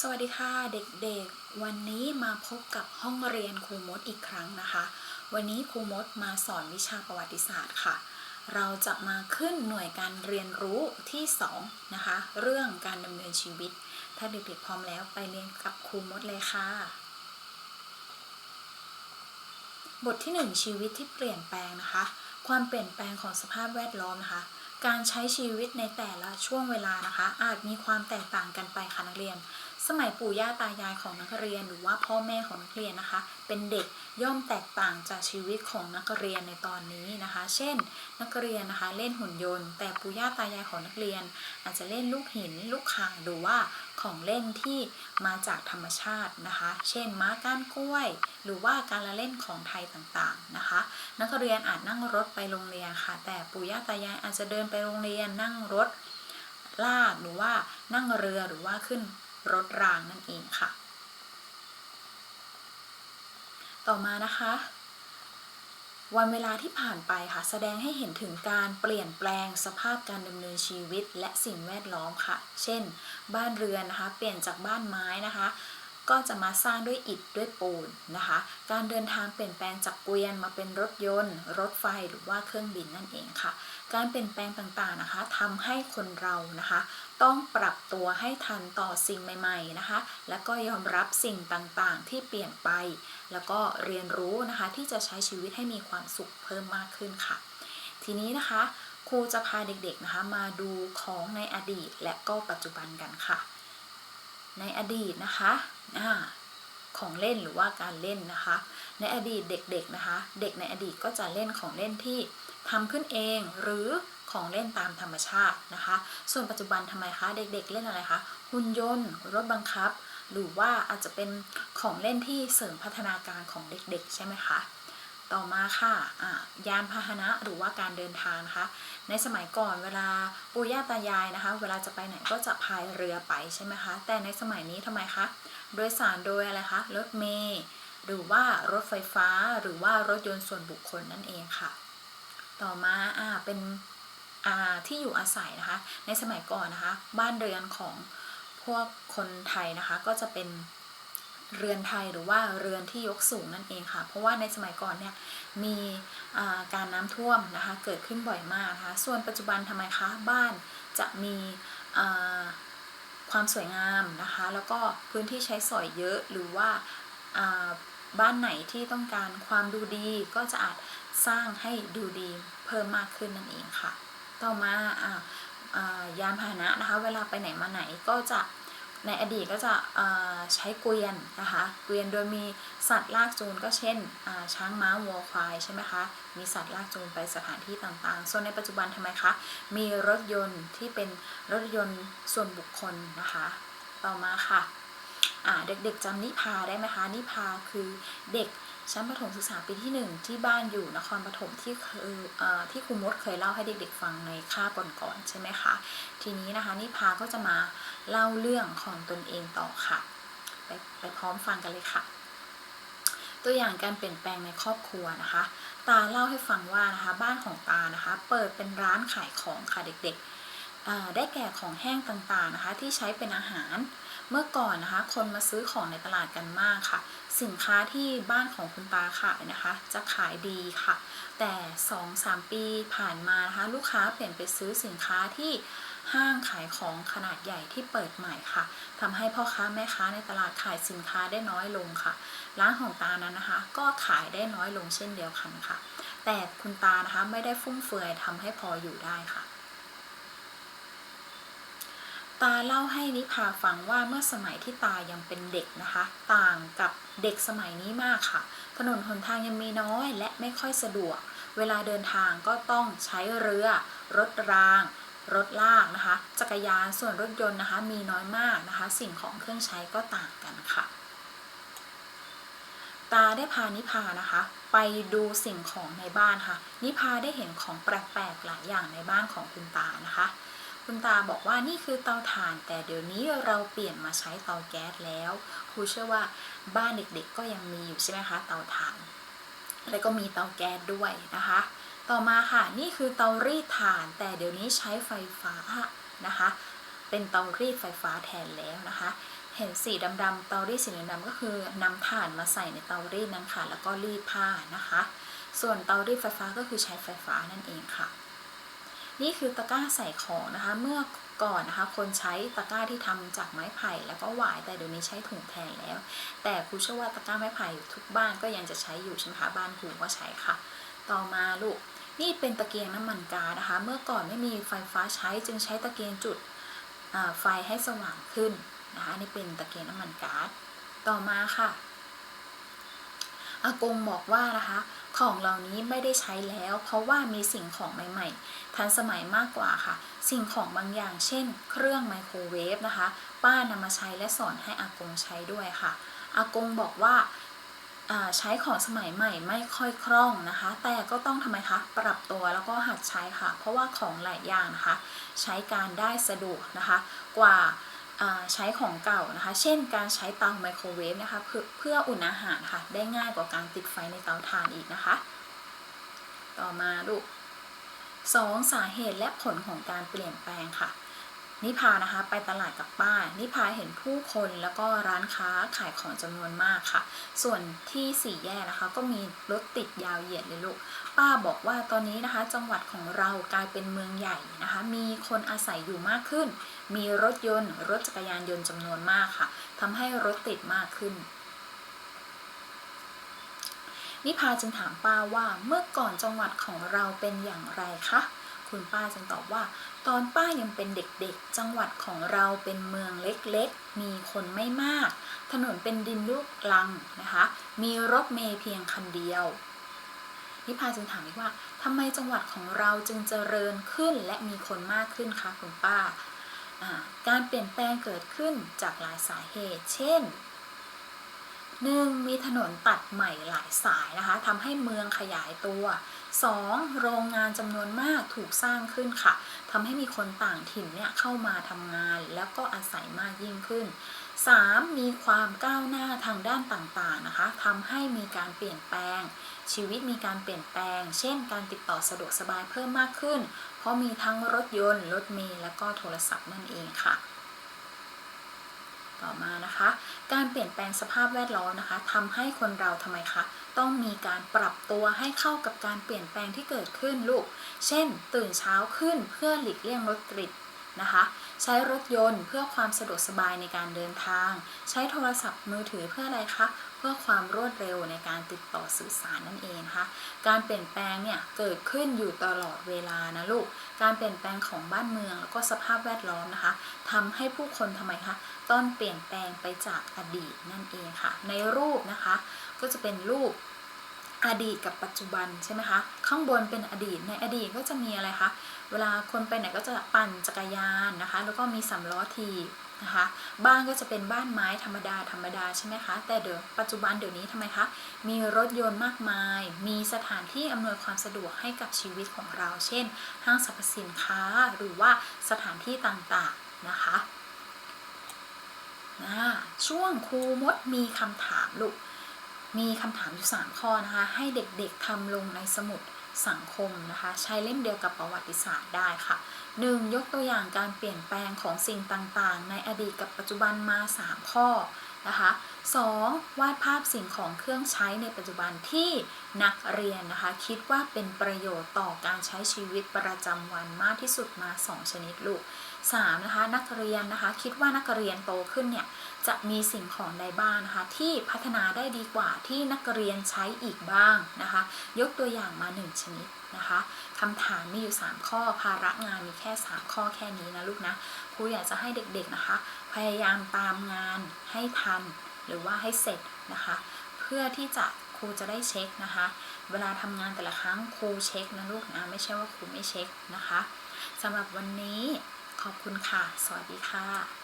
สวัสดีค่ะเด็กๆ วันนี้มาพบกับห้องเรียนครูมดอีกครั้งนะคะ วันนี้ครูมดมาสอนวิชาประวัติศาสตร์ค่ะ เราจะมาขึ้นหน่วยการเรียนรู้ที่ 2 นะคะ เรื่องการดำเนินชีวิต ถ้าเด็กๆพร้อมแล้วไปเรียนกับครูมดเลยค่ะ บทที่ 1 ชีวิตที่เปลี่ยนแปลงนะคะ ความเปลี่ยนแปลงของสภาพแวดล้อมนะคะ การใช้ชีวิตในแต่ละช่วงเวลานะคะ อาจมีความแตกต่างกันไปค่ะนักเรียน สมัยปู่ย่าตายายของนักเรียนหรือว่าพ่อแม่ของนักเรียนนะคะ เป็นเด็กย่อมแตกต่างจากชีวิตของนักเรียนในตอนนี้นะคะ เช่น นักเรียนนะคะเล่นหุ่นยนต์ แต่ปู่ย่าตายายของนักเรียน อาจจะเล่นลูกหินลูกข่างหรือว่าของเล่นที่มาจากธรรมชาตินะคะ เช่น ม้าก้านกล้วย หรือว่าการละเล่นของไทยต่างๆนะคะ นักเรียนอาจนั่งรถไปโรงเรียนค่ะ แต่ปู่ย่าตายายอาจจะเดินไปโรงเรียนนั่งรถลากหรือว่านั่งเรือหรือว่าขึ้น รถรางนั่นเองค่ะ ต่อมานะคะ วันเวลาที่ผ่านไปค่ะ แสดงให้เห็นถึงการเปลี่ยนแปลงสภาพการดำเนินชีวิตและสิ่งแวดล้อมค่ะ เช่น บ้านเรือนนะคะ เปลี่ยนจากบ้านไม้นะคะก็จะมาสร้างด้วยอิฐด้วยปูนนะคะ การเดินทางเปลี่ยนแปลงจากเกวียนมาเป็นรถยนต์ รถไฟหรือว่าเครื่องบินนั่นเองค่ะ การเปลี่ยนแปลงต่างๆนะคะทำให้คนเรานะคะ ต้องปรับตัวให้ทันต่อสิ่งใหม่ ๆนะคะ และก็ยอมรับสิ่งต่างๆ ที่เปลี่ยนไป แล้วก็เรียนรู้นะคะที่จะใช้ชีวิตให้มีความสุขเพิ่มมากขึ้นค่ะ ทีนี้นะคะครูจะพาเด็กๆนะคะมาดูของในอดีตและก็ปัจจุบันกันค่ะ ในอดีตนะคะอ่าของเล่นหรือว่าการเล่นนะคะ ในอดีตเด็กๆนะคะ เด็กในอดีตก็จะเล่นของเล่นที่ทำขึ้นเองหรือ ของเล่นตามธรรมชาตินะคะ ส่วนปัจจุบันทำไมคะเด็กๆเล่นอะไรคะหุ่นยนต์รถบังคับ หรือว่าอาจจะเป็นของเล่นที่เสริมพัฒนาการของเด็กๆ ใช่ไหมคะต่อมาค่ะะยานพาหนะหรือว่าการเดินทางนะคะ ในสมัยก่อนเวลาปู่ย่าตายายนะคะ เวลาจะไปไหนก็จะพายเรือไปใช่ไหมคะ แต่ในสมัยนี้ทำไมคะโดยสารโดยอะไรคะรถเมล์หรือว่ารถไฟฟ้าหรือว่ารถยนต์ส่วนบุคคลนั่นเองค่ะ ต่อมาอ่าเป็น ที่อยู่อาศัยนะคะ ในสมัยก่อนนะคะ บ้านเรือนของพวกคนไทยนะคะก็จะเป็นเรือนไทยหรือว่าเรือนที่ยกสูงนั่นเองค่ะ เพราะว่าในสมัยก่อนเนี่ยมีการน้ำท่วมนะคะเกิดขึ้นบ่อยมากนะคะส่วนปัจจุบันทำไมคะบ้านจะมีความสวยงามนะคะ แล้วก็พื้นที่ใช้สอยเยอะหรือว่าบ้านไหนที่ต้องการความดูดีก็จะอาจสร้างให้ดูดีเพิ่มมากขึ้นนั่นเองค่ะ ต่อมายานพาหนะนะคะ เวลาไปไหนมาไหนก็จะในอดีตก็จะใช้เกวียนนะคะ เกวียนโดยมีสัตว์ลากจูงก็เช่นช้างม้าวัวควายใช่ไหมคะ มีสัตว์ลากจูงไปสถานที่ต่างๆ ส่วนในปัจจุบันทำไมคะ มีรถยนต์ที่เป็นรถยนต์ส่วนบุคคลนะคะ ต่อมาค่ะเด็กๆจำนิพาได้ไหมคะ นิพาคือเด็ก ชั้นประถมศึกษาปีที่ 1 ที่บ้านอยู่นครปฐมที่เคยที่ครูมดเคยเล่าให้เด็กๆฟังในค่าก่อนๆใช่ไหมคะ ทีนี้นะคะนิพาก็จะมาเล่าเรื่องของตนเองต่อค่ะ ไปไปพร้อมฟังกันเลยค่ะ ตัวอย่างการเปลี่ยนแปลงในครอบครัวนะคะ ตาเล่าให้ฟังว่านะคะบ้านของตานะคะ เปิดเป็นร้านขายของค่ะเด็กๆได้แก่ของแห้งต่างๆนะคะที่ใช้เป็นอาหาร เมื่อก่อนนะคะ คนมาซื้อของในตลาดกันมากค่ะ สินค้าที่บ้านของคุณตาขายนะคะ จะขายดีค่ะ แต่ 2-3 ปีผ่านมานะคะ ลูกค้าเปลี่ยนไปซื้อสินค้าที่ห้างขายของขนาดใหญ่ที่เปิดใหม่ค่ะทำให้พ่อค้าแม่ค้าในตลาดขายสินค้าได้น้อยลงค่ะ ร้านของตานั้นนะคะ ก็ขายได้น้อยลงเช่นเดียวกันค่ะ แต่คุณตานะคะไม่ได้ฟุ่มเฟือยทำให้พออยู่ได้ค่ะ ตาเล่าให้นิพาฟังว่าเมื่อสมัยที่ตายังเป็นเด็กนะคะ ต่างกับเด็กสมัยนี้มากค่ะ ถนนหนทางยังมีน้อยและไม่ค่อยสะดวก เวลาเดินทางก็ต้องใช้เรือ รถราง รถลากนะคะ จักรยานส่วนรถยนต์นะคะ มีน้อยมากนะคะ สิ่งของเครื่องใช้ก็ต่างกันค่ะ ตาได้พานิพานะคะไปดูสิ่งของในบ้านค่ะ นิพาได้เห็นของแปลกๆหลายอย่างในบ้านของคุณตานะคะ คุณตาบอกว่านี่คือเตาถ่าน แต่เดี๋ยวนี้เราเปลี่ยนมาใช้เตาแก๊สแล้วครูเชื่อว่าบ้านเด็กๆก็ยังมีอยู่ใช่ไหมคะเตาถ่าน แล้วก็มีเตาแก๊สด้วยนะคะ ต่อมาค่ะนี่คือเตารีดถ่าน แต่เดี๋ยวนี้ใช้ไฟฟ้านะคะ เป็นเตารีดไฟฟ้าแทนแล้วนะคะเห็นสีดำๆเตารีดสีดำก็คือนำถ่านมาใส่ในเตารีดนั้นค่ะ แล้วก็รีดผ้านะคะ ส่วนเตารีดไฟฟ้าก็คือใช้ไฟฟ้านั่นเองค่ะ นี่คือตะกร้าใส่ของนะคะ เมื่อก่อนนะคะ คนใช้ตะกร้าที่ทำจากไม้ไผ่แล้วก็หวายแต่เดี๋ยวนี้ใช้ถุงแทนแล้ว แต่ครูเชื่อว่าตะกร้าไม้ไผ่ทุกบ้านก็ยังจะใช้อยู่ใช่ไหมคะบ้านครูก็ใช้ค่ะ ต่อมาลูกนี่เป็นตะเกียงน้ำมันกานะคะ เมื่อก่อนไม่มีไฟฟ้าใช้จึงใช้ตะเกียงจุดไฟให้สว่างขึ้นนะคะนี่เป็นตะเกียงน้ำมันก๊าซต่อมาค่ะอากงบอกว่านะคะ ของเหล่านี้ไม่ได้ใช้แล้ว เพราะว่ามีสิ่งของใหม่ๆ ทันสมัยมากกว่าค่ะ สิ่งของบางอย่าง เช่น เครื่องไมโครเวฟนะคะ ป้านำมาใช้และสอนให้อากงใช้ด้วยค่ะ อากงบอกว่าใช้ของสมัยใหม่ไม่ค่อยคล่องนะคะ แต่ก็ต้องทำไมคะ ปรับตัวแล้วก็หัดใช้ค่ะ เพราะว่าของหลายอย่างนะคะ ใช้การได้สะดวกนะคะ กว่า ใช้ของเก่านะคะ เช่นการใช้เตาไมโครเวฟนะคะเพื่ออุ่นอาหารค่ะ ได้ง่ายกว่าการติดไฟในเตาถ่านอีกนะคะ ต่อมาลูกสองสาเหตุและผลของการเปลี่ยนแปลงค่ะ นิพานะคะ ไปตลาดกับป้า นิพาเห็นผู้คนแล้วก็ร้านค้าขายของจำนวนมากค่ะ ส่วนที่สี่แยกนะคะ ก็มีรถติดยาวเหยียดเลยลูก ป้าบอกว่าตอนนี้นะคะ จังหวัดของเรากลายเป็นเมืองใหญ่นะคะ มีคนอาศัยอยู่มากขึ้น มีรถยนต์ รถจักรยานยนต์จำนวนมากค่ะทำให้รถติดมากขึ้นนิพาจึงถามป้าว่าเมื่อก่อนจังหวัดของเราเป็นอย่างไรคะ คุณป้าจึงตอบว่า ตอนป้ายังเป็นเด็กๆ จังหวัดของเราเป็นเมืองเล็กๆ มีคนไม่มาก ถนนเป็นดินลูกลังนะคะ มีรถเมล์เพียงคันเดียว นิพาจึงถามอีกว่าทำไมจังหวัดของเราจึงเจริญขึ้นและมีคนมากขึ้นคะคุณป้าอ่าการเปลี่ยนแปลงเกิดขึ้นจากหลายสาเหตุ เช่น 1. มีถนนตัดใหม่หลายสายนะคะทำให้เมืองขยายตัว 2. โรงงานจำนวนมากถูกสร้างขึ้นค่ะทำให้มีคนต่างถิ่นเนี่ยเข้ามาทำงานแล้วก็อาศัยมากยิ่งขึ้น 3. มีความก้าวหน้าทางด้านต่างๆนะคะทำให้มีการเปลี่ยนแปลง ชีวิตมีการเปลี่ยนแปลง เช่น การติดต่อสะดวกสบายเพิ่มมากขึ้น เพราะมีทั้งรถยนต์ รถเมล์และก็โทรศัพท์นั่นเองค่ะ ต่อมานะคะ การเปลี่ยนแปลงสภาพแวดล้อมนะคะทำให้คนเราทำไมคะต้องมีการปรับตัวให้เข้ากับการเปลี่ยนแปลงที่เกิดขึ้นลูก เช่น ตื่นเช้าขึ้นเพื่อหลีกเลี่ยงรถติดนะคะ ใช้รถยนต์เพื่อความสะดวกสบายในการเดินทาง ใช้โทรศัพท์มือถือเพื่ออะไรคะ เพื่อความรวดเร็วในการติดต่อสื่อสารนั่นเองนะคะ การเปลี่ยนแปลงเนี่ยเกิดขึ้นอยู่ตลอดเวลานะลูก การเปลี่ยนแปลงของบ้านเมืองแล้วก็สภาพแวดล้อมนะคะทำให้ผู้คนทำไมคะต้องเปลี่ยนแปลงไปจากอดีตนั่นเองค่ะ ในรูปนะคะ ก็จะเป็นรูป อดีตกับปัจจุบันใช่ไหมคะข้างบนเป็นอดีตในอดีตก็จะมีอะไรคะเวลาคนไปไหนก็จะปั่นจักรยานนะคะ แล้วก็มีสำล้อทีนะคะบ้านก็จะเป็นบ้านไม้ธรรมดาธรรมดาใช่ไหมคะแต่เดี๋ยวปัจจุบันเดี๋ยวนี้ทำไมคะมีรถยนต์มากมาย มีสถานที่อำนวยความสะดวกให้กับชีวิตของเรา เช่น ห้างสรรพสินค้าหรือว่าสถานที่ต่างๆนะคะช่วงครูมดมีคำถามลูก มีคำถามอยู่ 3 ข้อนะคะ ให้เด็กๆทำลงในสมุดสังคมนะคะ ใช้เล่มเดียวกับประวัติศาสตร์ได้ค่ะ 1. ยกตัวอย่างการเปลี่ยนแปลงของสิ่งต่างๆ ในอดีตกับปัจจุบันมา 3 ข้อ นะคะ 2. วาดภาพสิ่งของเครื่องใช้ในปัจจุบันที่นักเรียนนะคะ คิดว่าเป็นประโยชน์ต่อการใช้ชีวิตประจำวันมากที่สุดมา 2 ชนิดลูก 3. นะคะนักเรียนนะคะ คิดว่านักเรียนโตขึ้นเนี่ยจะมีสิ่งของใดบ้างนะคะ ที่พัฒนาได้ดีกว่าที่นักเรียนใช้อีกบ้างนะคะ ยกตัวอย่างมา 1 ชนิดนะคะคำถามมีอยู่ 3 ข้อภาระงานมีแค่ 3 ข้อแค่นี้นะลูกนะ ครูอยากจะให้เด็กๆนะคะ พยายามตามงานให้ทัน หรือว่าให้เสร็จนะคะ เพื่อที่จะครูจะได้เช็คนะคะ เวลาทำงานแต่ละครั้งครูเช็คนะลูกนะไม่ใช่ว่าครูไม่เช็คนะคะสำหรับวันนี้ขอบคุณค่ะ สวัสดีค่ะ